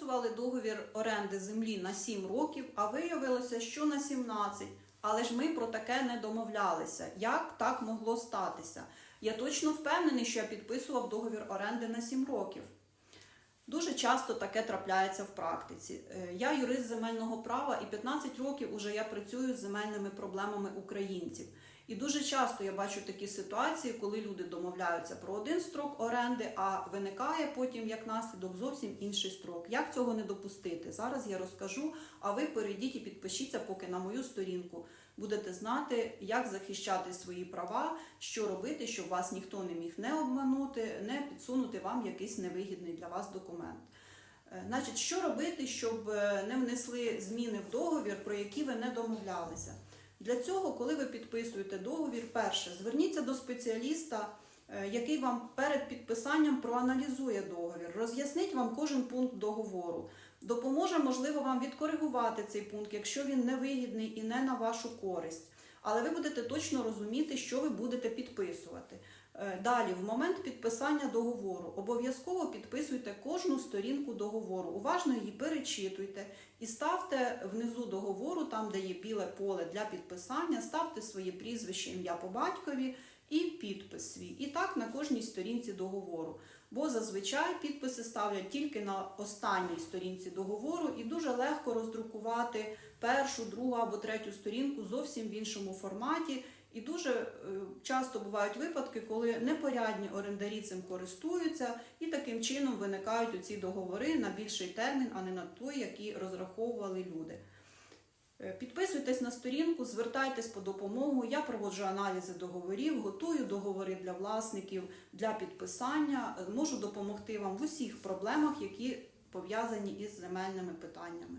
підписували договір оренди землі на 7 років, а виявилося, що на 17. Але ж ми про таке не домовлялися. Як так могло статися? Я точно впевнений, що я підписував договір оренди на 7 років. Дуже часто таке трапляється в практиці. Е, Я юрист земельного права і 15 років уже я працюю з земельними проблемами українців. І дуже часто я бачу такі ситуації, коли люди домовляються про один строк оренди, а виникає потім як наслідок зовсім інший строк. Як цього не допустити? Зараз я розкажу, а ви перейдіть і підпишіться поки на мою сторінку. Будете знати, як захищати свої права, що робити, щоб вас ніхто не міг не обманути, не підсунути вам якийсь невигідний для вас документ. Е, Значить, що робити, щоб е, не внесли зміни в договір, про які ви не домовлялися? Для цього, коли ви підписуєте договір, перше, зверніться до спеціаліста, е, який вам перед підписанням проаналізує договір, роз'яснить вам кожен пункт договору, допоможе, можливо, вам відкоригувати цей пункт, якщо він невигідний і не на вашу користь. Але ви будете точно розуміти, що ви будете підписувати. Е, Далі, в момент підписання договору, обов'язково підписуйте кожну сторінку договору, уважно її перечитуйте і ставте внизу договору, там де є біле поле для підписання, ставте своє прізвище, ім'я по батькові і підпис свій. І так на кожній сторінці договору. Бо зазвичай підписи ставлять тільки на останній сторінці договору, і дуже легко роздрукувати першу, другу або третю сторінку зовсім в іншому форматі. І дуже е, часто бувають випадки, коли непорядні орендарі цим користуються, і таким чином виникають оці договори на більший термін, а не на той, який розраховували люди. Е, Підписуйтесь на сторінку, звертайтесь по допомогу. Я проводжу аналізи договорів, готую договори для власників для підписання. Е, Можу допомогти вам в усіх проблемах, які пов'язані із земельними питаннями.